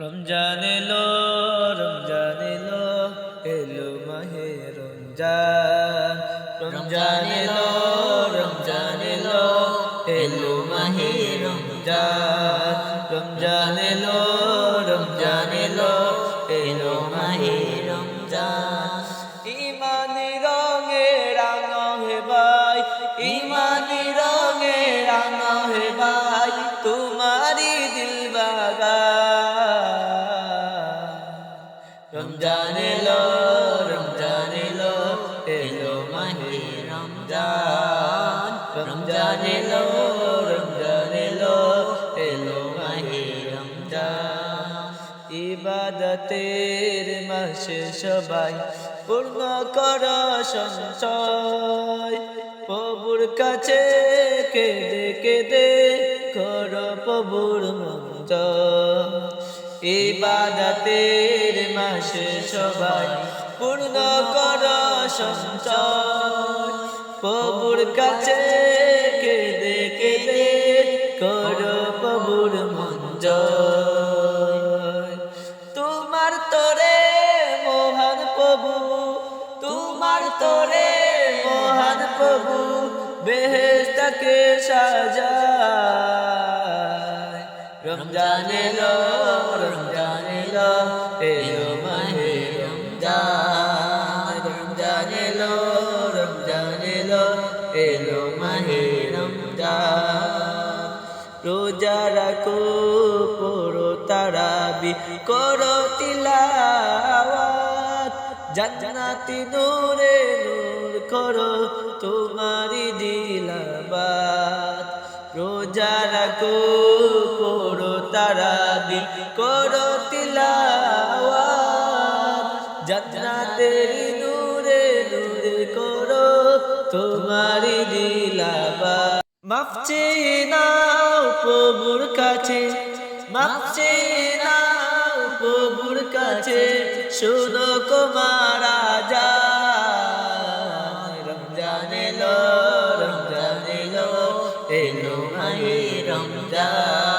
রমজান এলো রমজান এলো এলো মাহে রমজান। রমজান এলো রমজান এলো এলো মাহে রমজান। রমজান এলো রমজান এলো এলো মাহে তোমারি দিল রমজান এলো রমজান এলো এলো মাহে রমজান। রমজান এলো রমজান এলো এলো মাহে রমজান। ইবাদতের মাসে সবাই পূর্ণ কর সঞ্চয়। প্রভুর কাছে কেঁদে কেঁদে কর প্রভুর মন্ত্র ইবাদতের মাসে সবাই পূর্ণ কর সঞ্চয়। প্রভুর কাছে কেঁদে কেঁদে কর প্রভুর মঞ্জয়। তোমার তোরে মহান প্রভু, তোমার তোরে মহান প্রভু বেহেস্তাকে সাজায় রমজান এলো রমজান এলো এলো মাহে রমজান। রমজান এলো রমজান এলো মাহে রমজান। রোজা রাখো, পড়ো, তারাবি করো তিলাওয়াত। জান্নাতি নূরে নূর করো তোমারি দিলাবাত। রোজা রাখো সারাদিন করো তিলাওয়াত। জান্নাতের নূরে নূরে করো তোমারি দিলাবা মাফ চেয়ে নাও প্রভুর কাছে, মাফ চেয়ে নাও কাছে। শুনো কুমারা রমজানে রমজান রমজানে রমজান এলো এলো রমজান।